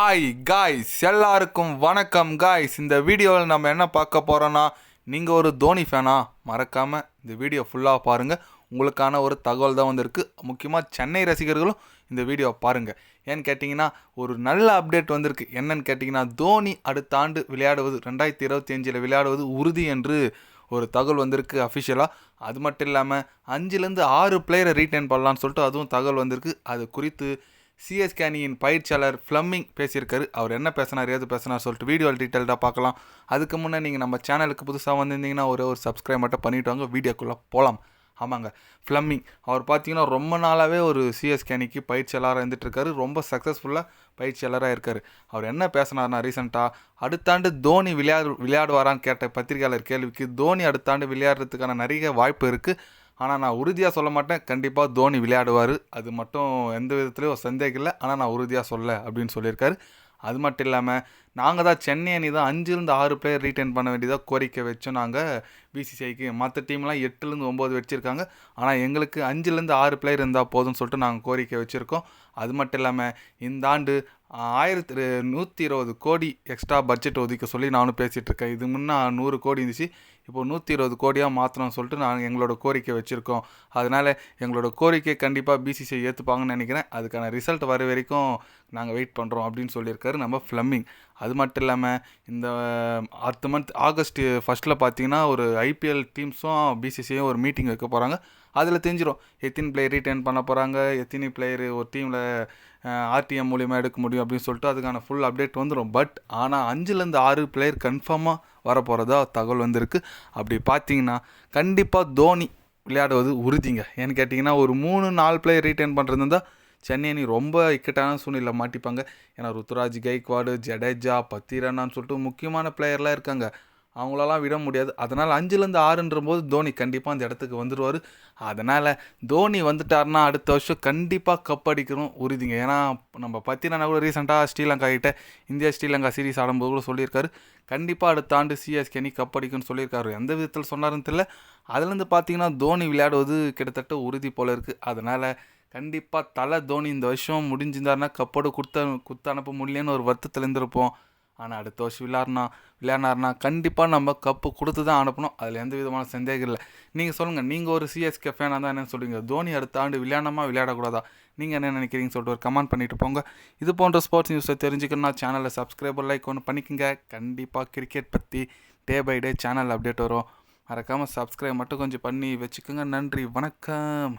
Hi guys எல்லாருக்கும் வணக்கம் guys இந்த வீடியோவில் நம்ம என்ன பார்க்க போகிறோன்னா நீங்கள் ஒரு தோனி ஃபேனா மறக்காமல் இந்த வீடியோ ஃபுல்லாக பாருங்கள் உங்களுக்கான ஒரு தகவல் தான் வந்திருக்கு. முக்கியமாக சென்னை ரசிகர்களும் இந்த வீடியோ பாருங்கள் ஏன்னு கேட்டிங்கன்னா ஒரு நல்ல அப்டேட் வந்திருக்கு. என்னன்னு கேட்டிங்கன்னா தோனி அடுத்த ஆண்டு விளையாடுவது ரெண்டாயிரத்தி இருபத்தி அஞ்சில் விளையாடுவது உறுதி என்று ஒரு தகவல் வந்திருக்கு அஃபிஷியலாக அது மட்டும் இல்லாமல் அஞ்சுலேருந்து ஆறு பிளேயரை ரீட்டைன் பண்ணலான்னு சொல்லிட்டு அதுவும் தகவல் வந்திருக்கு. அது குறித்து சிஎஸ்கே அணியின் பயிற்சியாளர் ஃப்ளம்மிங் பேசியிருக்காரு. அவர் என்ன பேசினார் ஏது பேசினார் சொல்லிட்டு வீடியோ டீட்டெயில்டாக பார்க்கலாம். அதுக்கு முன்னே நீங்கள் நம்ம சேனலுக்கு புதுசாக வந்திருந்தீங்கன்னா ஒரே ஒரு சப்ஸ்கிரைப் மட்டும் பண்ணிவிட்டு வாங்க. வீடியோக்குள்ளே போகலாம் ஆமாங்க ஃப்ளம்மிங் அவர் பார்த்தீங்கன்னா ரொம்ப நாளாகவே ஒரு சிஎஸ்கே அணிக்கு பயிற்சியாளராக இருந்துகிட்ருக்காரு ரொம்ப சக்ஸஸ்ஃபுல்லாக பயிற்சியாளராக இருக்கார். அவர் என்ன பேசினார்னா ரீசெண்டாக அடுத்தாண்டு தோனி விளையாடு விளையாடுவாரான்னு கேட்ட பத்திரிகையாளர் கேள்விக்கு தோனி அடுத்தாண்டு விளையாடுறதுக்கான நிறைய வாய்ப்பு இருக்குது ஆனால் நான் உறுதியாக சொல்ல மாட்டேன். கண்டிப்பாக தோனி விளையாடுவார். அது மட்டும் எந்த விதத்துலையும் ஒரு சந்தேகம் இல்லை. ஆனால் நான் உறுதியாக சொல்ல அப்படின்னு சொல்லியிருக்காரு. அது மட்டும் இல்லாமல் நாங்கள் தான் சென்னை அணி தான் அஞ்சுலேருந்து ஆறு பிளேயர் ரீட்டைன் பண்ண வேண்டியதாக கோரிக்கை வச்சோம். நாங்கள் பிசிசிஐக்கு மற்ற டீம்லாம் எட்டுலேருந்து ஒம்பது வச்சுருக்காங்க. ஆனால் எங்களுக்கு அஞ்சுலேருந்து ஆறு பிளேயர் இருந்தால் போதும்னு சொல்லிட்டு நாங்கள் கோரிக்கை வச்சுருக்கோம். அது மட்டும் இல்லாமல் இந்த ஆண்டு ஆயிரத்தி நூற்றி இருபது கோடி எக்ஸ்ட்ரா பட்ஜெட் ஒதுக்க சொல்லி நானும் பேசிகிட்டு இருக்கேன் இது முன்னே நூறு கோடி இருந்துச்சு. இப்போ நூற்றி இருபது கோடியாக மாற்றணும்னு சொல்லிட்டு நாங்கள் எங்களோட கோரிக்கை வச்சுருக்கோம். அதனால் எங்களோட கோரிக்கை கண்டிப்பாக பிசிசிஐ ஏற்றுப்பாங்கன்னு நினைக்கிறேன். அதுக்கான ரிசல்ட் வர வரைக்கும் நாங்கள் வெயிட் பண்ணுறோம் அப்படின்னு சொல்லியிருக்காரு நம்ம ஃப்ளம்மிங் அது மட்டும் இல்லாமல் இந்த அடுத்த மந்த் ஆகஸ்ட்டு ஃபஸ்ட்டில் பார்த்தீங்கன்னா ஒரு ஐபிஎல் டீம்ஸும் பிசிசியும் ஒரு மீட்டிங் வைக்க போகிறாங்க அதில் தெரிஞ்சிடும் எத்தனை பிளேயர் ரிட்டர்ன் பண்ண போகிறாங்க எத்தனை பிளேயர் ஒரு டீமில் ஆர்டிஎம் மூலிமா எடுக்க முடியும் அப்படின்னு சொல்லிட்டு அதுக்கான ஃபுல் அப்டேட் வந்துடும் பட் ஆனால் அஞ்சுலேருந்து ஆறு பிளேயர் கன்ஃபார்மாக வரப்போகிறதா தகவல் வந்திருக்கு. அப்படி பார்த்தீங்கன்னா கண்டிப்பாக தோனி விளையாடுவது உறுதிங்க. ஏன்னு கேட்டிங்கன்னா ஒரு மூணு நாலு பிளேயர் ரீட்டைன் பண்ணுறது இருந்தால் சென்னை அணி ரொம்ப இக்கட்டான சூழ்நிலை மாட்டிப்பாங்க. ஏன்னா ருத்துராஜ் கைக்வாடு ஜடேஜா பத்திரனான்னு சொல்லிட்டு முக்கியமான பிளேயர்லாம் இருக்காங்க. அவங்களெல்லாம் விட முடியாது. அதனால் அஞ்சுலேருந்து ஆறுன்ற போது தோனி கண்டிப்பாக அந்த இடத்துக்கு வந்துடுவார் அதனால் தோனி வந்துட்டார்னா அடுத்த வருஷம் கண்டிப்பாக கப் அடிக்கணும் உறுதிங்க. ஏன்னா நம்ம பத்தினா கூட ரீசெண்டாக ஸ்ரீலங்கா கிட்ட இந்தியா ஸ்ரீலங்கா சீரீஸ் ஆடும்போது கூட சொல்லியிருக்காரு. கண்டிப்பாக அடுத்த ஆண்டு சிஎஸ்கே அணி கப் அடிக்கும்னு சொல்லியிருக்காரு. எந்த விதத்தில் சொன்னாருன்னு தெரியல. அதுலேருந்து பார்த்தீங்கன்னா தோனி விளையாடுவது கிட்டத்தட்ட உறுதி போல் இருக்குது அதனால் கண்டிப்பாக தலை தோனி இந்த வருஷம் முடிஞ்சிருந்தாருன்னா கப்போடு கொடுத்த கொடுத்து அனுப்ப முடியலன்னு ஒரு வருத்தத்தில் இருந்திருப்போம். ஆனால் அடுத்த வருஷம் விளையாடுனா விளையாடினார்னா கண்டிப்பாக நம்ம கப்பு கொடுத்து தான் அனுப்பணும். அதில் எந்த விதமான சந்தேகம் இல்லை. நீங்கள் சொல்லுங்கள் நீங்கள் ஒரு சிஎஸ்கே ஃபேனாக தான் என்ன சொல்லுவீங்க தோனி அடுத்த ஆண்டு விளையாடணுமா விளையாடக்கூடாதா? நீங்கள் என்ன நினைக்கிறீங்கன்னு சொல்லிட்டு ஒரு கமெண்ட் பண்ணிட்டு போங்க. இது போன்ற ஸ்போர்ட்ஸ் நியூஸை தெரிஞ்சுக்கணும்னா சேனலை சப்ஸ்கிரைபர் லைக் ஒன்று பண்ணிக்கோங்க. கண்டிப்பாக கிரிக்கெட் பற்றி day by day channel update வரும். மறக்காமல் சப்ஸ்கிரைப் மட்டும் கொஞ்சம் பண்ணி வச்சுக்கோங்க. நன்றி வணக்கம்.